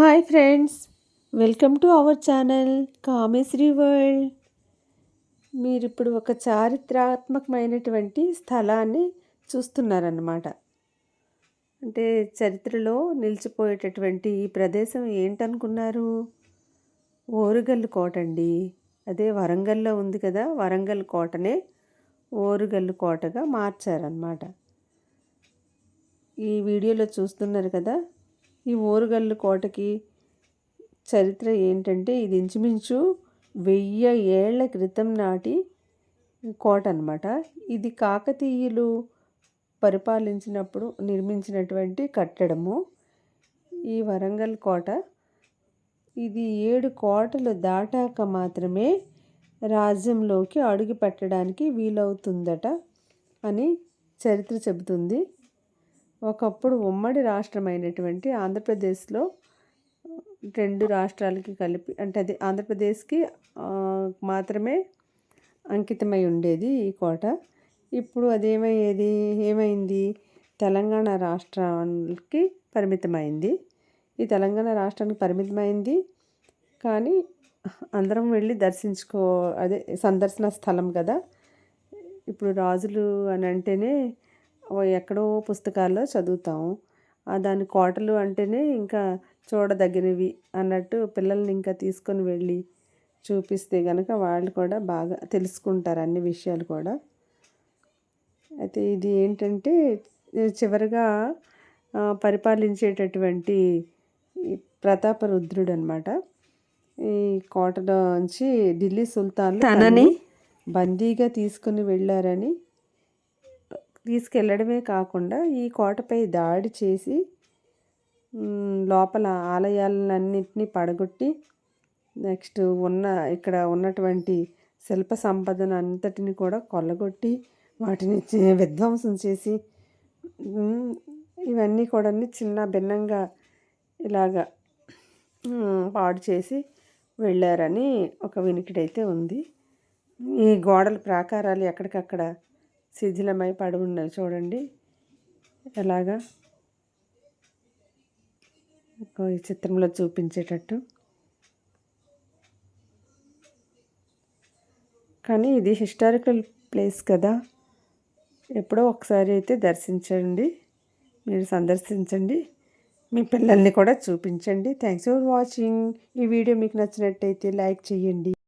Hi friends welcome to our channel Kameshri world మీరు ఇప్పుడు ఒక చారిత్రాత్మకమైనటువంటి స్థలాన్ని చూస్తున్నారన్నమాట. అంటే చరిత్రలో నిలిచిపోయేటటువంటి ఈ ప్రదేశం ఏంటనుకున్నారు? ఓరుగల్లు కోట అండి. అదే వరంగల్లో ఉంది కదా వరంగల్ కోటనే ఓరుగల్లు కోటగా మార్చారనమాట ఈ వీడియోలో చూస్తున్నారు కదా ఈ ఓరుగల్లు కోటకి చరిత్ర ఏంటంటే ఇది ఇంచుమించు వెయ్యి ఏళ్ళ క్రితం నాటి కోట అనమాట ఇది కాకతీయులు పరిపాలించినప్పుడు నిర్మించినటువంటి కట్టడము. ఈ వరంగల్ కోట. ఇది ఏడు కోటలు దాటాక మాత్రమే రాజ్యంలోకి అడుగు పెట్టడానికి వీలవుతుందట అని చరిత్ర చెబుతుంది. ఒకప్పుడు ఉమ్మడి రాష్ట్రమైనటువంటి ఆంధ్రప్రదేశ్లో రెండు రాష్ట్రాలకి కలిపి అంటే అది ఆంధ్రప్రదేశ్కి మాత్రమే అంకితమై ఉండేది ఈ కోట. ఇప్పుడు అదేమయ్యేది? ఏమైంది? తెలంగాణ రాష్ట్రానికి పరిమితమైంది. ఈ తెలంగాణ రాష్ట్రానికి పరిమితమైంది. కానీ అందరం వెళ్ళి దర్శించుకో అదే సందర్శన స్థలం కదా. ఇప్పుడు రాజులు అని అంటేనే ఎక్కడో పుస్తకాల్లో చదువుతాం. దాని కోటలు అంటేనే ఇంకా చూడదగినవి అన్నట్టు పిల్లల్ని ఇంకా తీసుకొని వెళ్ళి చూపిస్తే కనుక వాళ్ళు కూడా బాగా తెలుసుకుంటారు అన్ని విషయాలు కూడా. అయితే ఇది ఏంటంటే చివరిగా పరిపాలించేటటువంటి ప్రతాపరుద్రుడు అనమాట ఈ కోటలోంచి ఢిల్లీ సుల్తాన్ తనని బందీగా తీసుకుని వెళ్ళారని తీసుకెళ్ళడమే కాకుండా ఈ కోటపై దాడి చేసి లోపల ఆలయాలన్నింటినీ పడగొట్టి నెక్స్ట్ ఉన్న ఇక్కడ ఉన్నటువంటి శిల్ప సంపదను అంతటిని కూడా కొల్లగొట్టి వాటిని విధ్వంసం చేసి ఇవన్నీ కూడా చిన్న భిన్నంగా ఇలాగా పాడు చేసి వెళ్ళారని ఒక వినికిడైతే ఉంది. ఈ గోడల ప్రాకారాలు ఎక్కడికక్కడ శిథిలమై పడి ఉన్నవి చూడండి. ఎలాగా? ఈ చిత్రంలో చూపించేటట్టు. కానీ ఇది హిస్టారికల్ ప్లేస్ కదా. ఎప్పుడో ఒకసారి అయితే దర్శించండి. మీరు సందర్శించండి. మీ పిల్లల్ని కూడా చూపించండి. థ్యాంక్స్ ఫర్ వాచింగ్ ఈ వీడియో మీకు నచ్చినట్టయితే లైక్ చేయండి.